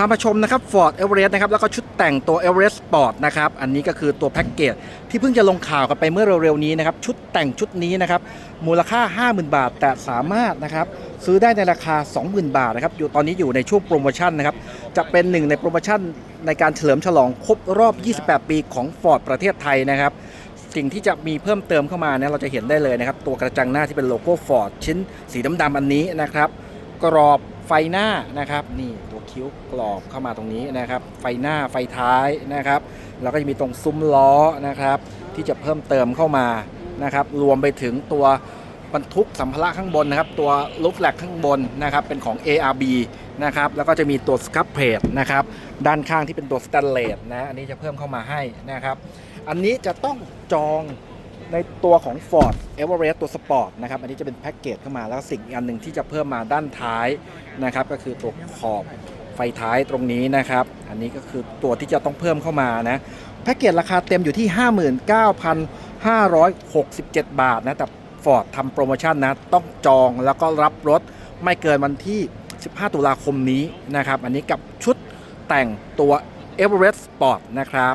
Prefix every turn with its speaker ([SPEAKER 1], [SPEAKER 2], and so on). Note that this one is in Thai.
[SPEAKER 1] พามาชมนะครับ Ford Everest นะครับแล้วก็ชุดแต่งตัว Everest Sport นะครับอันนี้ก็คือตัวแพ็กเกจที่เพิ่งจะลงข่าวกันไปเมื่อเร็วๆนี้นะครับชุดแต่งชุดนี้นะครับมูลค่า 50,000 บาท แต่สามารถนะครับซื้อได้ในราคา 20,000 บาทนะครับอยู่ตอนนี้อยู่ในช่วงโปรโมชั่นนะครับจะเป็นหนึ่งในโปรโมชั่นในการเฉลิมฉลองครบรอบ 28 ปีของ Ford ประเทศไทยนะครับสิ่งที่จะมีเพิ่มเติมเข้ามาเนี่ยเราจะเห็นได้เลยนะครับตัวกระจังหน้าที่เป็นโลโก้ Ford ชิ้นสีดำๆอันนี้นะครับกรอบไฟหน้านะครับนี่ คิ้วกรอบเข้ามาตรงนี้นะครับ ไฟหน้าไฟท้ายนะครับแล้วก็จะมีตรงซุ้มล้อนะครับ ที่จะเพิ่มเติมเข้ามานะครับ รวมไปถึงตัวบรรทุกสัมภาระข้างบนนะครับ ตัวลูฟแลกข้างบนนะครับ เป็นของ ARB นะครับ แล้วก็จะมีตัวสครับเพลทนะครับ ด้านข้างที่เป็นตัวสแตนเลสนะ อันนี้จะเพิ่มเข้ามาให้นะครับ อันนี้จะต้องจองในตัวของ Ford Everest ตัว Sport นะครับ อันนี้จะเป็นแพ็กเกจเข้ามา แล้วสิ่งอีกอันหนึ่งที่จะเพิ่มมาด้านท้ายนะครับ ก็คือตัวขอบ ไฟท้ายตรงนี้นะครับ อันนี้ก็คือตัวที่จะต้องเพิ่มเข้ามานะแพ็กเกจราคาเต็มอยู่ที่ 59,567 บาทนะแต่ Ford ทำโปรโมชั่นนะต้องจองแล้วก็รับรถไม่เกินวันที่ 15 ตุลาคมนี้นะครับ อันนี้กับชุดแต่งตัว Everest Sport นะครับ